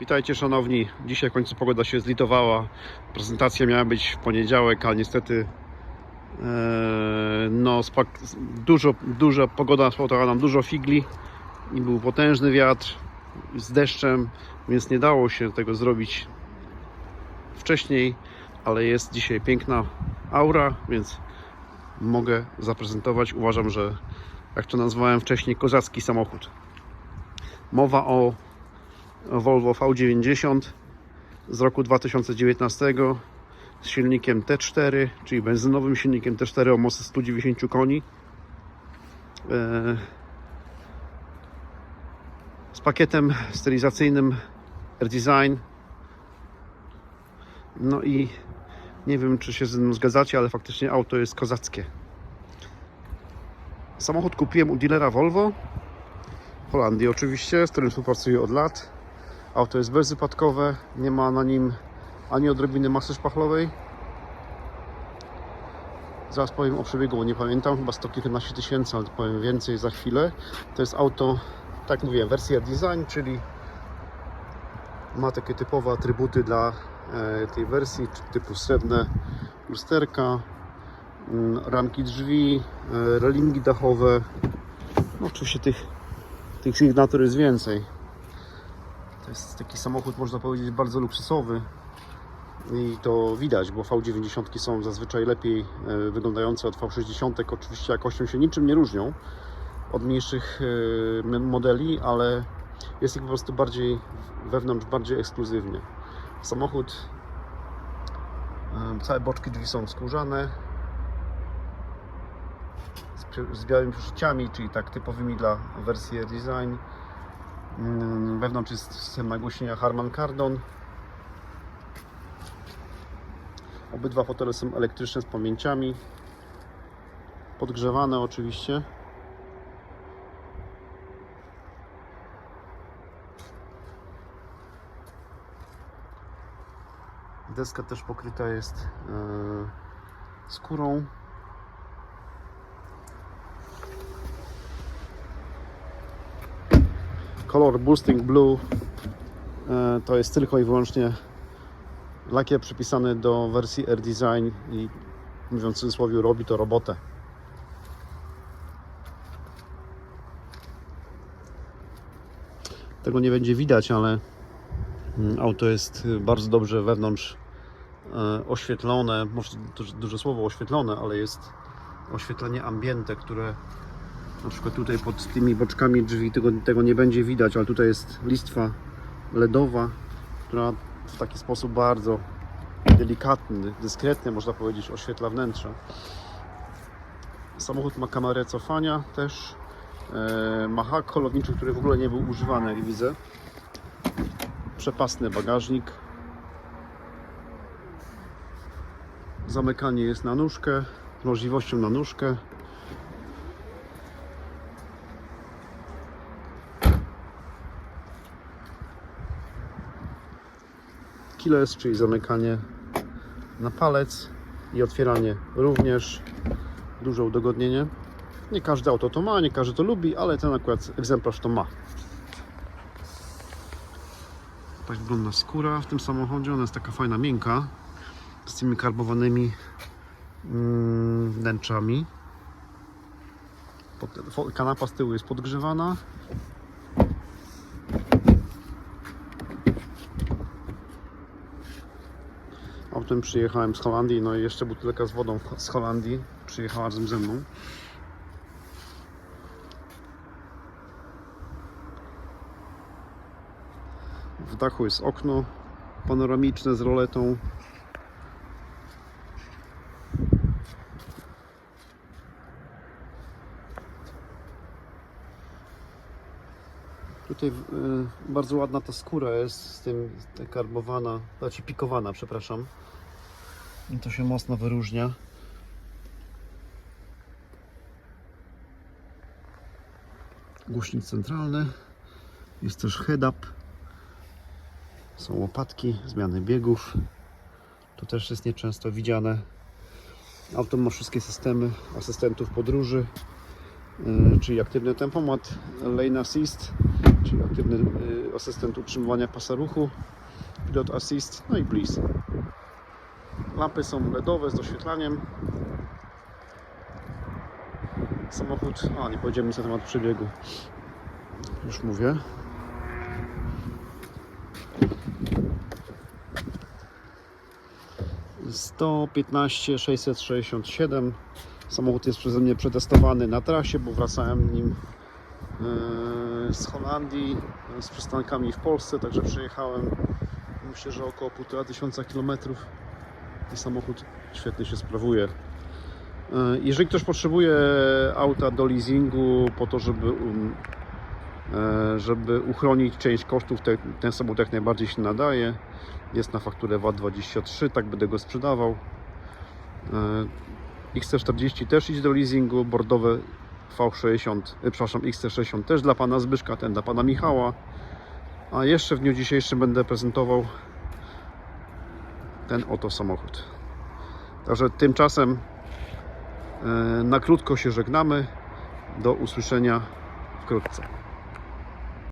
Witajcie szanowni. Dzisiaj w końcu pogoda się zlitowała. Prezentacja miała być w poniedziałek, ale niestety e, no, dużo, duża pogoda spotkała nam dużo figli i był potężny wiatr z deszczem, więc nie dało się tego zrobić wcześniej, ale jest dzisiaj piękna aura, więc mogę zaprezentować. Uważam, że jak to nazwałem wcześniej, kozacki samochód. Mowa o Volvo V90 z roku 2019 z silnikiem T4, czyli benzynowym silnikiem T4 o mocy 190 koni. E, Z pakietem stylizacyjnym R-Design. No i nie wiem, czy się ze mną zgadzacie, ale faktycznie auto jest kozackie. Samochód kupiłem u dealera Volvo Holandii oczywiście, z którym współpracuję od lat. Auto jest bezwypadkowe, nie ma na nim ani odrobiny masy szpachlowej. Zaraz powiem o przebiegu, nie pamiętam, chyba 100 kilkanaście tysięcy, ale powiem więcej za chwilę. To jest auto, tak mówiłem, wersja design, czyli ma takie typowe atrybuty dla e, tej wersji, typu srebrne lusterka, mm, ramki drzwi, e, relingi dachowe. No, oczywiście tych, tych sygnatur jest więcej. To jest taki samochód, można powiedzieć, bardzo luksusowy. I to widać, bo V90 są zazwyczaj lepiej e, wyglądające od V60. Oczywiście jakością się niczym nie różnią od mniejszych e, modeli, ale jest ich po prostu bardziej wewnątrz, bardziej ekskluzywnie. Samochód, e, całe boczki drzwi są skórzane z białymi przeszyciami, czyli tak typowymi dla wersji design. Mm, Wewnątrz jest system nagłośnienia Harman Kardon. Obydwa fotele są elektryczne z pamięciami. Podgrzewane oczywiście. Deska też pokryta jest e, skórą. Color Boosting Blue e, to jest tylko i wyłącznie lakier przypisany do wersji R Design i mówiąc w cudzysłowie robi to robotę. Tego nie będzie widać, ale mm, auto jest bardzo dobrze wewnątrz e, oświetlone, może duże słowo oświetlone, ale jest oświetlenie ambiente, które na przykład tutaj pod tymi boczkami drzwi tego, tego nie będzie widać, ale tutaj jest listwa LEDowa, która w taki sposób bardzo delikatny, dyskretny, można powiedzieć, oświetla wnętrze. Samochód ma kamerę cofania też. E, ma hak holowniczy, który w ogóle nie był używany, jak widzę. Przepasny bagażnik. Zamykanie jest na nóżkę, z możliwością na nóżkę. Keyless, czyli zamykanie na palec i otwieranie również duże udogodnienie. Nie każde auto to ma, nie każdy to lubi, ale ten akurat egzemplarz to ma. Tak wygląda skóra w tym samochodzie. Ona jest taka fajna, miękka, z tymi karbowanymi mm, wnętrzami. Kanapa z tyłu jest podgrzewana. Przyjechałem z Holandii, no i jeszcze butelka z wodą z Holandii przyjechała razem ze mną. W dachu jest okno panoramiczne z roletą. Tutaj y, bardzo ładna ta skóra jest z tym karbowana, znaczy pikowana, przepraszam. I to się mocno wyróżnia. Głośnik centralny. Jest też head-up. Są łopatki, zmiany biegów. To też jest nieczęsto widziane. Auto ma wszystkie systemy asystentów podróży, yy, czyli aktywny tempomat, lane assist, czyli aktywny y, asystent utrzymywania pasa ruchu, pilot assist, no i bliss. Lampy są LEDowe z doświetlaniem. Samochód, a nie powiedziałem nic na temat przebiegu. Już mówię. Sto piętnaście sześćset sześćdziesiąt siedem. Samochód jest przeze mnie przetestowany na trasie, bo wracałem nim e, z Holandii e, z przystankami w Polsce, także przejechałem myślę, że około 1,5 tysiąca kilometrów i samochód świetnie się sprawuje. E, Jeżeli ktoś potrzebuje auta do leasingu po to, żeby, um, e, żeby uchronić część kosztów, te, ten samochód jak najbardziej się nadaje. Jest na fakturę VAT23, tak będę go sprzedawał. E, XC40 też idzie do leasingu, bordowe V60, e, przepraszam, XC60 też dla pana Zbyszka, ten dla pana Michała. A jeszcze w dniu dzisiejszym będę prezentował ten oto samochód. Także tymczasem e, na krótko się żegnamy. Do usłyszenia wkrótce.